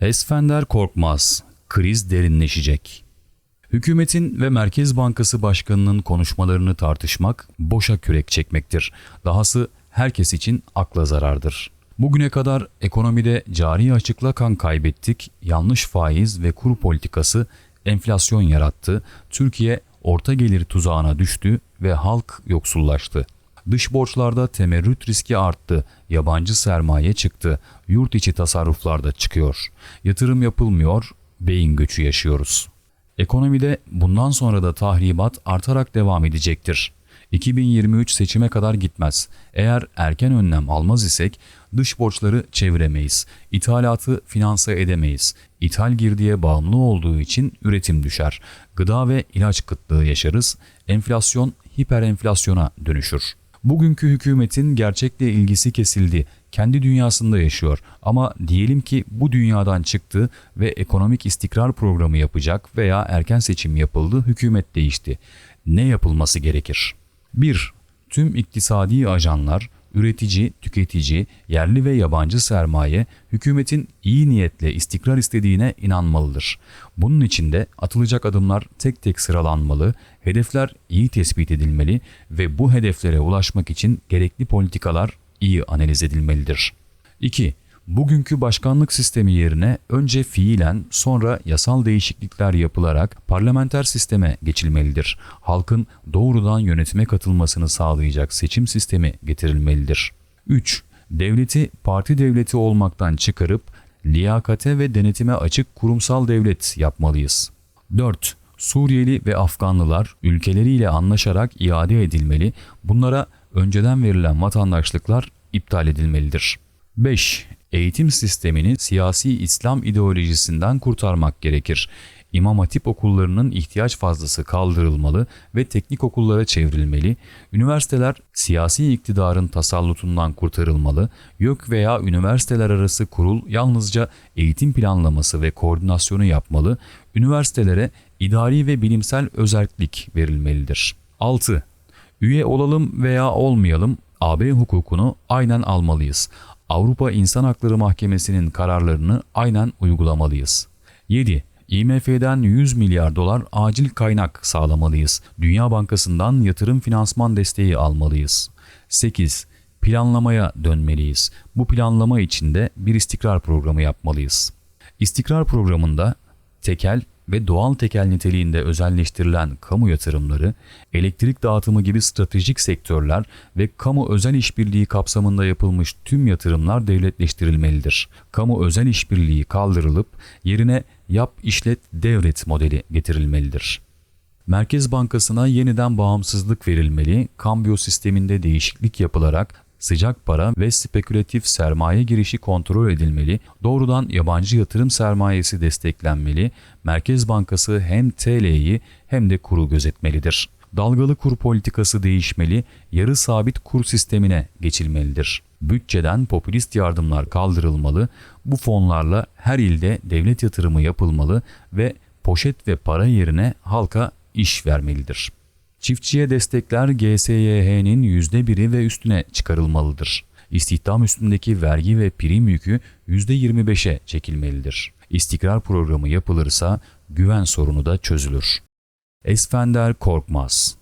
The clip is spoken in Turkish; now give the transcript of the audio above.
Esfender Korkmaz, kriz derinleşecek. Hükümetin ve Merkez Bankası Başkanı'nın konuşmalarını tartışmak boşa kürek çekmektir. Dahası herkes için akla zarardır. Bugüne kadar ekonomide cari açıkla kan kaybettik, yanlış faiz ve kur politikası enflasyon yarattı, Türkiye orta gelir tuzağına düştü ve halk yoksullaştı. Dış borçlarda temerrüt riski arttı, yabancı sermaye çıktı, yurt içi tasarruflarda çıkıyor. Yatırım yapılmıyor, beyin göçü yaşıyoruz. Ekonomide bundan sonra da tahribat artarak devam edecektir. 2023 seçime kadar gitmez. Eğer erken önlem almaz isek dış borçları çeviremeyiz. İthalatı finanse edemeyiz. İthal girdiye bağımlı olduğu için üretim düşer. Gıda ve ilaç kıtlığı yaşarız. Enflasyon hiperenflasyona dönüşür. Bugünkü hükümetin gerçekle ilgisi kesildi. Kendi dünyasında yaşıyor ama diyelim ki bu dünyadan çıktı ve ekonomik istikrar programı yapacak veya erken seçim yapıldı, hükümet değişti. Ne yapılması gerekir? 1. Tüm iktisadi ajanlar, üretici, tüketici, yerli ve yabancı sermaye hükümetin iyi niyetle istikrar istediğine inanmalıdır. Bunun için de atılacak adımlar tek tek sıralanmalı, hedefler iyi tespit edilmeli ve bu hedeflere ulaşmak için gerekli politikalar iyi analiz edilmelidir. 2. Bugünkü başkanlık sistemi yerine önce fiilen sonra yasal değişiklikler yapılarak parlamenter sisteme geçilmelidir. Halkın doğrudan yönetime katılmasını sağlayacak seçim sistemi getirilmelidir. 3. Devleti parti devleti olmaktan çıkarıp liyakate ve denetime açık kurumsal devlet yapmalıyız. 4. Suriyeli ve Afganlılar ülkeleriyle anlaşarak iade edilmeli, bunlara önceden verilen vatandaşlıklar iptal edilmelidir. 5. Eğitim sistemini siyasi İslam ideolojisinden kurtarmak gerekir. İmam Hatip okullarının ihtiyaç fazlası kaldırılmalı ve teknik okullara çevrilmeli, üniversiteler siyasi iktidarın tasallutundan kurtarılmalı, YÖK veya üniversiteler arası kurul yalnızca eğitim planlaması ve koordinasyonu yapmalı, üniversitelere idari ve bilimsel özellik verilmelidir. 6. Üye olalım veya olmayalım AB hukukunu aynen almalıyız. Avrupa İnsan Hakları Mahkemesi'nin kararlarını aynen uygulamalıyız. 7. IMF'den 100 milyar dolar acil kaynak sağlamalıyız. Dünya Bankası'ndan yatırım finansman desteği almalıyız. 8. Planlamaya dönmeliyiz. Bu planlama içinde bir istikrar programı yapmalıyız. İstikrar programında tekel ve doğal tekel niteliğinde özelleştirilen kamu yatırımları, elektrik dağıtımı gibi stratejik sektörler ve kamu özel işbirliği kapsamında yapılmış tüm yatırımlar devletleştirilmelidir. Kamu özel işbirliği kaldırılıp yerine yap işlet devret modeli getirilmelidir. Merkez Bankası'na yeniden bağımsızlık verilmeli, kambiyo sisteminde değişiklik yapılarak sıcak para ve spekülatif sermaye girişi kontrol edilmeli, doğrudan yabancı yatırım sermayesi desteklenmeli, Merkez Bankası hem TL'yi hem de kuru gözetmelidir. Dalgalı kur politikası değişmeli, yarı sabit kur sistemine geçilmelidir. Bütçeden popülist yardımlar kaldırılmalı, bu fonlarla her ilde devlet yatırımı yapılmalı ve poşet ve para yerine halka iş vermelidir. Çiftçiye destekler GSYH'nin %1'i ve üstüne çıkarılmalıdır. İstihdam üstündeki vergi ve prim yükü %25'e çekilmelidir. İstikrar programı yapılırsa güven sorunu da çözülür. Esfender Korkmaz